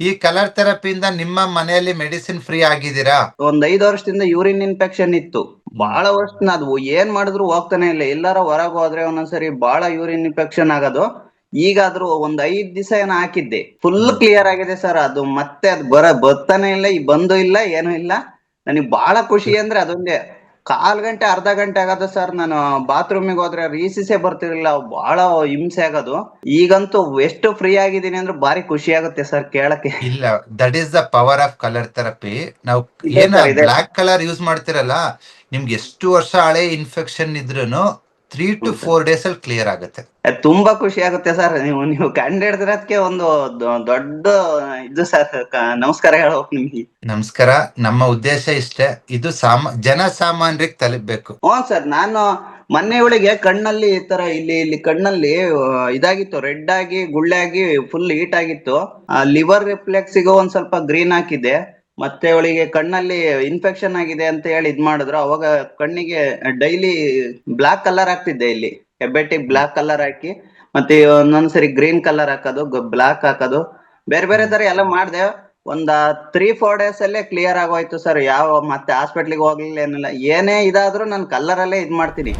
ಈ ಕಲರ್ ಥೆರಪಿಯಿಂದ ನಿಮ್ಮ ಮನೆಯಲ್ಲಿ ಮೆಡಿಸಿನ್ ಫ್ರೀ ಆಗಿದ್ದೀರಾ? ಒಂದ್ ಐದು ವರ್ಷದಿಂದ ಯೂರಿನ್ ಇನ್ಫೆಕ್ಷನ್ ಇತ್ತು. ಬಹಳ ವರ್ಷ ಅದು ಏನ್ ಮಾಡಿದ್ರು ಹೋಗ್ತಾನೆ ಇಲ್ಲ. ಎಲ್ಲಾರ ಹೊರಗ್ ಹೋದ್ರೆ ಒಂದೊಂದ್ಸರಿ ಬಹಳ ಯೂರಿನ್ ಇನ್ಫೆಕ್ಷನ್ ಆಗೋದು. ಈಗಾದ್ರೂ ಒಂದ್ ಐದ್ ದಿವಸ ಏನೋ ಹಾಕಿದ್ದೆ. ಫುಲ್ ಕ್ಲಿಯರ್ ಆಗಿದೆ ಸರ್ ಅದು. ಮತ್ತೆ ಅದು ಬರ ಬರ್ತಾನೆ ಇಲ್ಲ ಈ ಬಂದು ಇಲ್ಲ, ಏನು ಇಲ್ಲ. ನನಗೆ ಬಹಳ ಖುಷಿ ಅಂದ್ರೆ ಅದೊಂದೇ. ಕಾಲ್ ಗಂಟೆ ಅರ್ಧ ಗಂಟೆ ಆಗದ ಸರ್. ನಾನು ಬಾತ್ರೂಮಿಗೆ ಹೋದ್ರೆ ರೀಸಿಸೆ ಬರ್ತಿರ್ಲಿಲ್ಲ. ಬಹಳ ಹಿಂಸೆ ಆಗೋದು. ಈಗಂತೂ ಎಷ್ಟು ಫ್ರೀ ಆಗಿದ್ದೀನಿ ಅಂದ್ರೆ ಬಾರಿ ಖುಷಿ ಆಗುತ್ತೆ ಸರ್ ಕೇಳಕ್ಕೆ. ಇಲ್ಲ that is the power of colour therapy ನಾವು ಏನ ಬ್ಲಾಕ್ ಕಲರ್ ಯೂಸ್ ಮಾಡ್ತಿರಲ್ಲ ನಿಮ್ಗೆ ಎಷ್ಟು ವರ್ಷ ಹಳೆ ಇನ್ಫೆಕ್ಷನ್ ಇದ್ರೂನು ತ್ರೀ ಟು ಫೋರ್ ಡೇಸ್ ಅಲ್ಲಿ ಕ್ಲಿಯರ್ ಆಗುತ್ತೆ. ತುಂಬಾ ಖುಷಿ ಆಗುತ್ತೆ ಸರ್. ನೀವು ನೀವು ಕಂಡು ಹಿಡಿದಿರೋದಕ್ಕೆ ಒಂದು ದೊಡ್ಡ ಇದು ಸರ್ ನಮಸ್ಕಾರ ಹೇಳ್ಬೇಕು ನಿಮ್ಗೆ. ನಮಸ್ಕಾರ. ನಮ್ಮ ಉದ್ದೇಶ ಇಷ್ಟೇ. ಇದು ಸಾಮ ಜನಸಾಮಾನ್ಯರಿಗೆ ತಲುಪಬೇಕು. ಹ್ಞೂ ಸರ್. ನಾನು ಮೊನ್ನೆ ಒಳಗೆ ಕಣ್ಣಲ್ಲಿ ಈ ತರ ಇಲ್ಲಿ ಇಲ್ಲಿ ಕಣ್ಣಲ್ಲಿ ಇದಾಗಿತ್ತು. ರೆಡ್ ಆಗಿ ಗುಳ್ಳೆ ಆಗಿ ಫುಲ್ ಹೀಟ್ ಆಗಿತ್ತು. ಲಿವರ್ ರಿಫ್ಲೆಕ್ಸ್ ಒಂದ್ ಸ್ವಲ್ಪ ಗ್ರೀನ್ ಹಾಕಿದೆ ಮತ್ತೆ ಅವಳಿಗೆ ಕಣ್ಣಲ್ಲಿ ಇನ್ಫೆಕ್ಷನ್ ಆಗಿದೆ ಅಂತ ಹೇಳಿ ಇದ್ ಮಾಡಿದ್ರು. ಅವಾಗ ಕಣ್ಣಿಗೆ ಡೈಲಿ ಬ್ಲಾಕ್ ಕಲರ್ ಆಗ್ತಿದ್ದೆ ಇಲ್ಲಿ. ಹೆಬ್ಬೆಟ್ಟಿಗೆ ಬ್ಲಾಕ್ ಕಲರ್ ಹಾಕಿ, ಮತ್ತೆ ಒಂದೊಂದ್ಸರಿ ಗ್ರೀನ್ ಕಲರ್ ಹಾಕೋದು ಬ್ಲಾಕ್ ಹಾಕೋದು. ಬೇರೆ ಬೇರೆ ತರ ಎಲ್ಲ ಮಾಡಿದೆ. ಒಂದ ತ್ರೀ ಫೋರ್ ಡೇಸ್ ಅಲ್ಲೇ ಕ್ಲಿಯರ್ ಆಗೋಯ್ತು ಸರ್. ಯಾವ, ಮತ್ತೆ ಹಾಸ್ಪಿಟ್ಲಿಗೆ ಹೋಗ್ಲಿಲ್ಲ ಏನಿಲ್ಲ ಏನೇ ಇದಾದ್ರೂ ನಾನು ಕಲ್ಲರಲ್ಲೇ ಇದ್ ಮಾಡ್ತೀನಿ.